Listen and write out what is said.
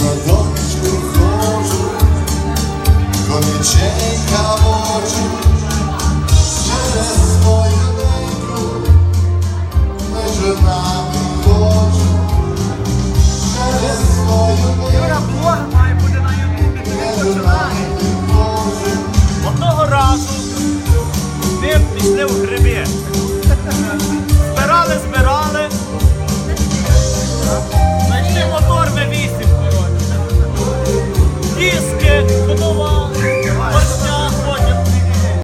садочку ходжу, конячейка мочу, через свою нейку, лежу на підходжу, через свою нейку, лежу на підходжу. Одного разу ми пішли в грибі. Знайшли